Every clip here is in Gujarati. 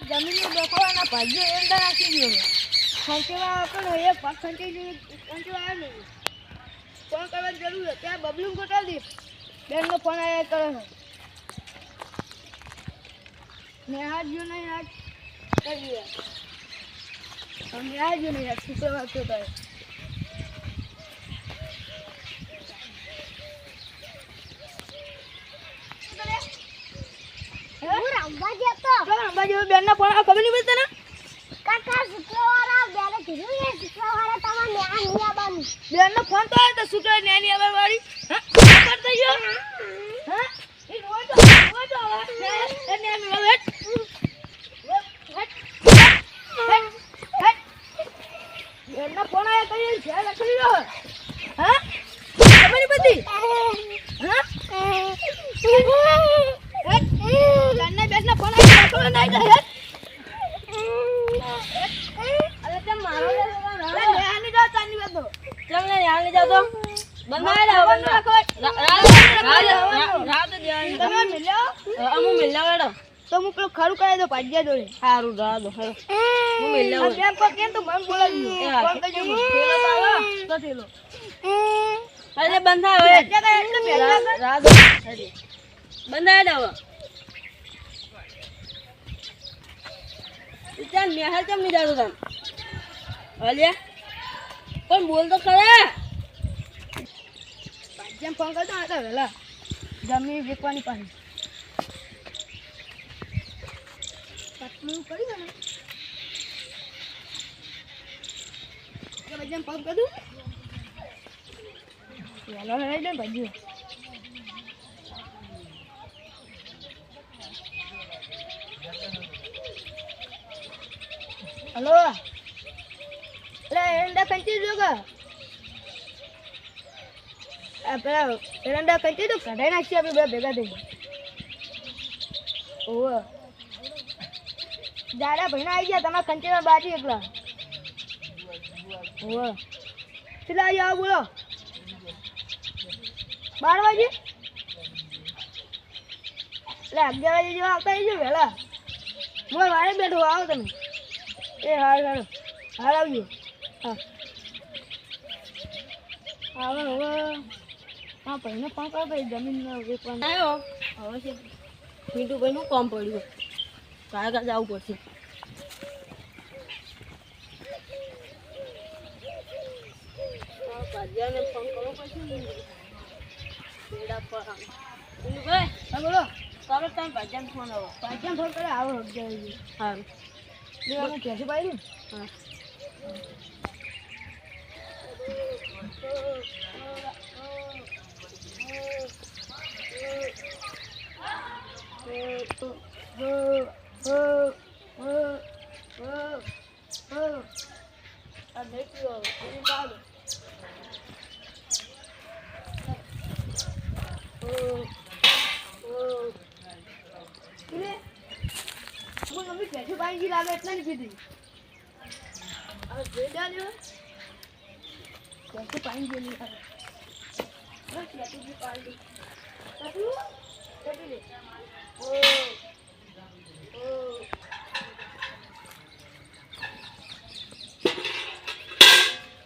જમીન ડોકવાના ભાઈઓ એંડા રાખી ગયો ખંચવા પણ એક ભાગ ખંચી ગયું ખંચવા આવે ફોન કરવાની જરૂર છે? ત્યાં બબલું ગોટાવી દઈશ. બેનનો ફોન આવ્યા કરે છે. ને હાથ જો નહીં આજ. કરી અમે આ જો નહીં હાથ શુક્રવાર તો કરે હું રમવા જતો ચાલો અંબાજી બેનના ફોન આવે ખબર નહીં પડતી તને? કાકા શુક્રવારે બેને કીધું ને શુક્રવારે તમારે ન્યા નહીં આવવાનું. બેનનો ફોન તો આવ્યો તો શુક્રવાર નાની આવે વાળી હા થઈ ગયો હા એ રોજ તો રોજ આવે એ નાની આવે હેટ હેટ હેટ બેનનો ફોન આવ્યો તો એ છે લખી રહ્યો હા ખબર નહીં પડતી હા હેટ બેનના બેનના ફોન આવ્યો તો નહીં તો હેટ અરે તે મારો લે નાની જાવ ચાની વાતો તમને યાદ નહીં જાતો બંધાય ને બંધ રાખો. રાત દેવાની તમે મિલ્યો અમુ મિલ્લા તો હું પેલું ખરું કરાવી દો ભાગ્યા જોડે. સારું દો દો હું મેલ્લા આ કેમ પર કેમ તો મન બોલાવી કોણ. હા. ફોન થેલો તો તો થેલો. અરે બંધા હવે. રાત દો. બંધાય ને ત્યાં નેહાલ કેમ નહીં જાતો તને અલ્યા પણ બોલ તો ખરા ભાગ્યાને ફોન કરતા હતા તો વહેલા જમીન વેચવાની પાછી. પતલું કરી દો ને. ભાગ્યાને ફોન કરી? વહેલો લઈ લે ભાગ્યો હલો. એટલે એરંડા કંચી દો કે. પેલા એરંડા કંચી દો, કઢાઈ નાખીએ આપણે બધા ભેગા થઈ ઓવે. દાદા ભાઈના આવી ગયા તમારા કંચીમાં બાજી એકલા. ઓવે. કેટલા આવી આવો બોલો? બાર વાગે? એટલે અગિયાર વાગે જેવા આવતા આવી રહીજો વહેલા. હું વારે બેઠો આવો તમે. એ હાર હાર. હાર આવજો. હા. હવે હવે. હા ભાઈને ફોન કરો ભાઈ જમીન વેચવાનું. આવ્યો હવે છે. મીઠુભાઈ નું કામ પડ્યું. કાં જવું પડશે. ભાજ્યાને ફોન કરવો પડશે ને. મીઠુભાઈ હા બોલો. તારો ટાઈમ ભાજ્યાને ફોન આવો. પાછા ફોન કરે આવો વાગે સારું લેવાનું ક્યાંથી પાડ્યું હા. લાગે એટલે નહીં પીધી હવે જોઈ ડાલ્યો ત્યાંથી પાણી ગયેલી લાગે બસ ત્યાંથી પાણી કાઢું કાઢી લે ઓ ઓ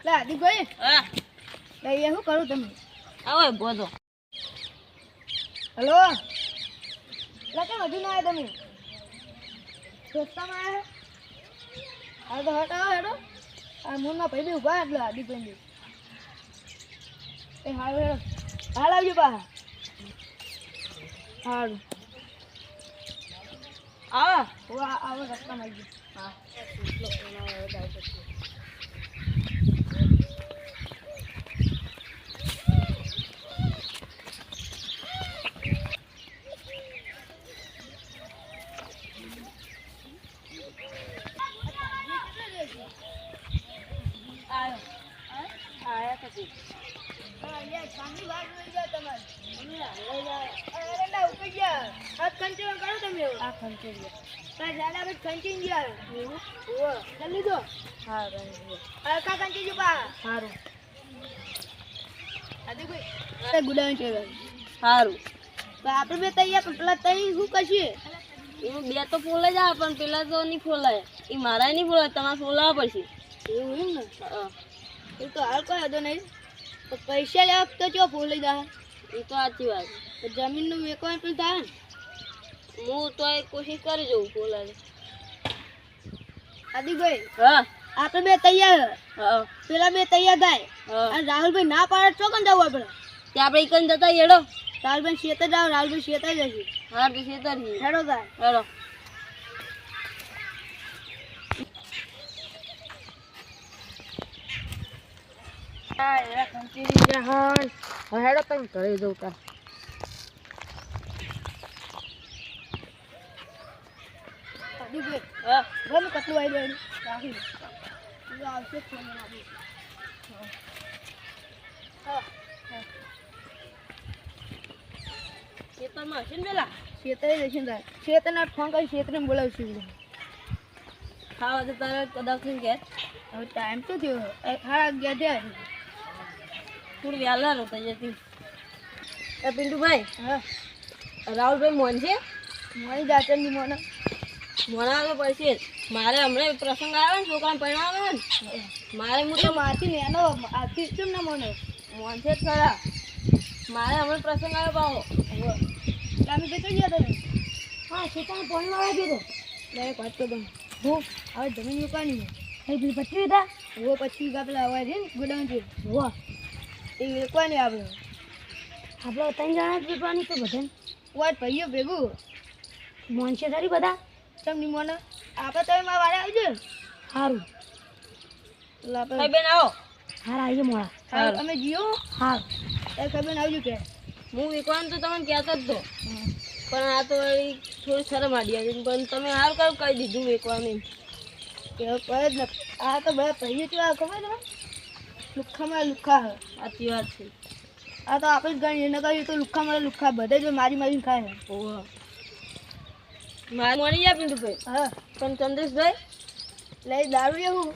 લે આદિભાઈ હા લે શું કરું તમે? આવો બોધો હલો? લખે હજુ ના આવ્યા તમે? રસ્તામાં આવ્યા હા તો હટાવો હેડો. આ મૂળના ભાઈ બી ઊભા એટલે આદિભાઈ બી એ હાલ હેડો. હાલ આવજો પા હાલ આવો. આવો રસ્તામાં આવી હા આયો આયા પછી હા, અહીંયા સાંજની વાત રહી જાય તમારી. અરે ના, ઉકળી ગયા. હાથ ખંચેલો કરો તમે હવે. આ ખંચેરી તારા જાડા ભાઈ ખંચીને ગયા. હોવે. કરી લીધો? હા રંગ હલકા ખંચી જો પા. સારું આપણે બે તૈયાર પેલા તઈ શું કશું એવું બે તો ફોલે જ આવે પણ પેલા તો નહીં ફોલાય. એ મારા નહીં ફોલાય તમારે ફોલાવા પછી એવું એમ ને? હા. એ તો હાલ કોઈ હતો નહીં. પૈસા લેવા તો ચો ભૂલી દા. એ તો સાચી વાત. જમીનનું વેકવાનું પેલું થાય ને. હું તો એ કોશિશ કરી જોઉં ફોલાય આદિભાઈ હા. આપણે બે તૈયાર. હા. પેલા બે તૈયાર થાય. અને રાહુલભાઈ ના પાડે તો ચોકન જવું આપણે? ત્યાં આપણે એકન જતા હેડો. રાહુલભાઈ શેતર જાવ રાહુલભાઈ શેતર જશે. હા તો હેડો ગાય હેડો. થાય હેડો હેડો તમે ઘરે જવું તાર આદિભાઈ હા ગમે કેટલું આવી જાય રાખી લો આવશે જ ફોન આપી હા ખેતરમાં હશે ને પેલા શેતરે જશે ને તાર શેતરને ફોન કરી શેતરને બોલાવશું ખાવા તો તારે કદાચ ને ઘેર હવે ટાઈમ તો થયો એ સાડા અગિયાર થયા છે. થોડું વહેલા નહોતા જતી એ પિન્ટુભાઈ હા. રાહુલભાઈ મોન છે? મોની જાચરની મને મોના પછી. મારે હમણાં પ્રસંગ આવે ને છોકરાને પરણાવે ને. મારે હું તો તો માથી નેનો આથી કેમ ના મને મોન છે ખરા. મારે હમણાં પ્રસંગ આવ્યો પાહો તમે કઈ ગયા તમે હા પોણી વાળા ગયો લે એક વાત તો તમે હું હવે જમીન છે તો પેલી પચી હતા? હું પછી પેલા હવા છે ને ગોડાઉન છે હોવા એ વેચવાની આપણે આપણે ત્રણ જણા જ વેચવાની તો બધાને. વાત ભાઈઓ ભેગું? મોન છે ખરી બધા? તમને મોન આપણે તમે મારા વાડે આવજો સારું એટલે આપણે ભાઈ બેન આવો. હારા આવીએ મોડા. તમે જીઓ હા એ બેન આવજો કે. હું વિકવાન તો તમને કહેતો જ તો. પણ આ તો થોડી શરમ આડી આવી પણ તમે હાર કરું કહી દીધું વેકવાની કે કહે જ ને. આ તો બધા ભાઈઓ કેવા ખબર તમે લુખ્ખામાં લુખ્ખા હે. સાચી વાત છે. આ તો આપણે જ ગણીએ ન કરીએ તો લુખ્ખા મળે લુખ્ખા બધે જ મારી મારી ખાય. ઓહો. મારે મળી જાય પિન્ટુભાઈ હા. પણ ચંદ્રેશભાઈ? લઈ દારૂ લેવું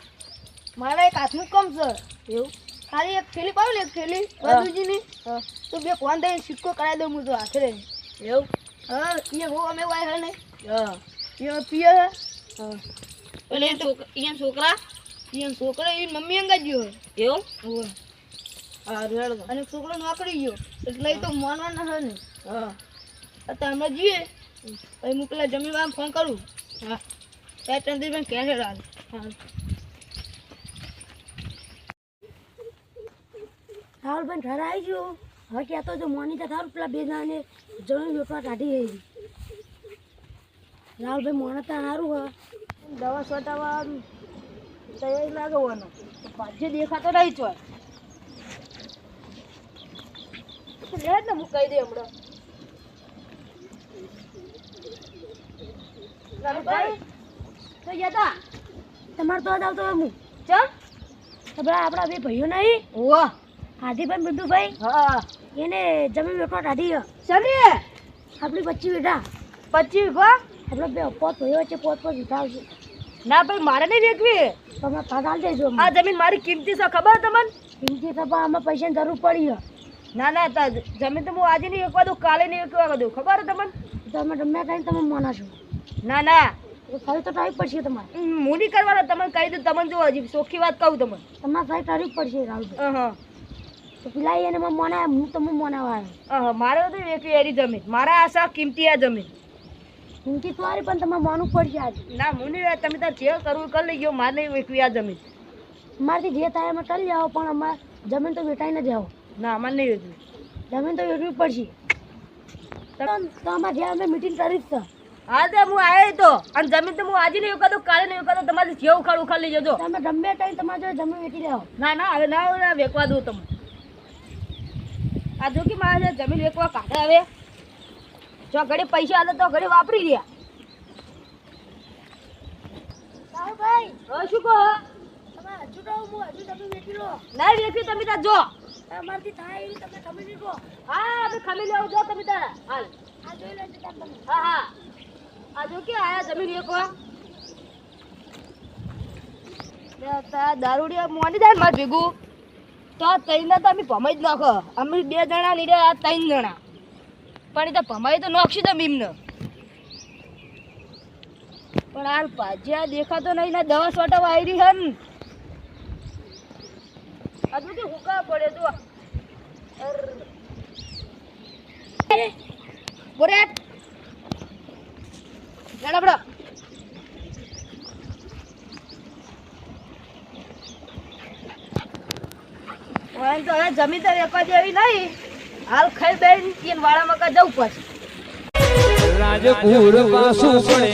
મારા એક હાથનું કમ છે. એવું? ખાલી એક થેલી પાડું ને એક થેલી. બાજુજીની. તો બે કોણ દઈ સિક્કો કરાવી દઉં હું તો હાથે રહી એવું? હા એ હું અમે વાય હે ને. હા. એ પીએ હે. હા. એટલે છોકરા? અહીંયા છોકરા એ મમ્મી અંગા ગયો એવું? હા રેડ અને છોકરો નોકરી ગયો. એટલે એ તો માનવાના હે ને. હા. અમે જઈએ પછી હું પેલા જમીન ફોન કરું. હા. ત્યાં ચંદ્રભાઈ ક્યાં છે રાત હા રાહુલભાઈ ઘરે આવી ગયો. હવે તો જો મોની તો થારું પેલા બે જણાને જમીન વેચવા કાઢી ગઈ રાહુલભાઈ મોને તો સારું હોય દવા છોટાવા તૈયારી લાગવાનો ભાજ્ય દેખાતો નહીં ચોર લે ને હું કહી દે હમણાં. ભાઈ તમારે તો આવતો હું ચમ? તો આપણા બે ભાઈઓ નહીં? ઓહ હાથીભાઈ બિંદુભાઈ? હા. એને જમીન કાઢી ગયો ચલીએ આપણી પચી બેટા પચીસ વીઘા? આપણે બે પોત ભાઈઓ વચ્ચે પોત પોત વીઘા આવશે. ના ભાઈ મારે નહીં વેચવી. તમે પગાર દેજો આ જમીન મારી કિંમતી છે ખબર તમને? કિંમતી સભા આમાં પૈસાની જરૂર પડી છે. ના ના તા જમીન તો હું આજે નહીં વેચવા દઉં કાલે નહીં વેચવા દઉં ખબર છે તમને? તમે તમે કઈ તમે મોના છો. ના ના. તો સહી તો તારીખ પડશે તમારે. હું નહીં કરવાનો તમને કહી દઉં તમને જો હજી ચોખ્ખી વાત કહું તમને. તમારે સહી તારીખ પડશે રાહુલ હા તો પેલા એને મને મોના હું તમે મનાવા મારે નથી વેચવી એની જમીન. મારા આશા કિંમતી આ જમીન. કિંમતી તમારી પણ તમારે મોનું પડશે આજે. ના હું નહીં તમે તાર જે કરવું કરી લઈ ગયો મારે નહીં એકવી આ જમીન. મારથી જે થાય એમાં કરી જાઓ પણ અમારે જમીન તો વેટાઈને જ આવો ના અમારે નહીં વેચવી. જમીન તો વેચવી પડશે. તો અમારે જે અમે મિટિંગ કરી જ હા તો હું આવ્યો તો. અને જમીન તો હું આજે નહીં ઉકાતો કાલે નહીં ઉકાતો તમારે જે ઉખાડ ઉખાડ લઈ જજો તમે ગમે ટાઈમ તમારે જો જમીન વેચી લેવો. ના ના હવે ના વેકવા દઉં તમે. આ જો કે મારે જમીન વેકવા કાઢે હવે. જો ઘડી પૈસા હતા તો ઘડી વાપરી રહ્યા રાહુલભાઈ હવે શું કહો? તમે હજુ તો હું હજુ જમીન વેચી લો. ના વેચવી તમે તાર જો. અમારથી થાય એવી તમે તમે લીધો. હા અમે ખમી લેવું જો તમે તારા હાલ. આ જોઈ લેજો તમે. હા હા. આ જો કે આયા જમીન વેચવા. દારૂડિયા મોની જાય મારે ભેગું. તો ત્રણને તો અમે ભમાઈ જ નાખો. અમે બે જણા નીડે આ ત્રણ જણા. પણ એ તો ભમાઈ તો નોખશું તમે એમને. પણ હાલ ભાજ્યા દેખાતો નહીં, ને દવા સોટા વાયરી હન. આ બધું હુકા પડે તો. બોરે. લડબડો વાન તો હવે જમીન તો વેપા જેવી નહીં. હાલ ખાઈ બેન ઈન વાળા મકા જવું પછી રાજપુર પાછું પડે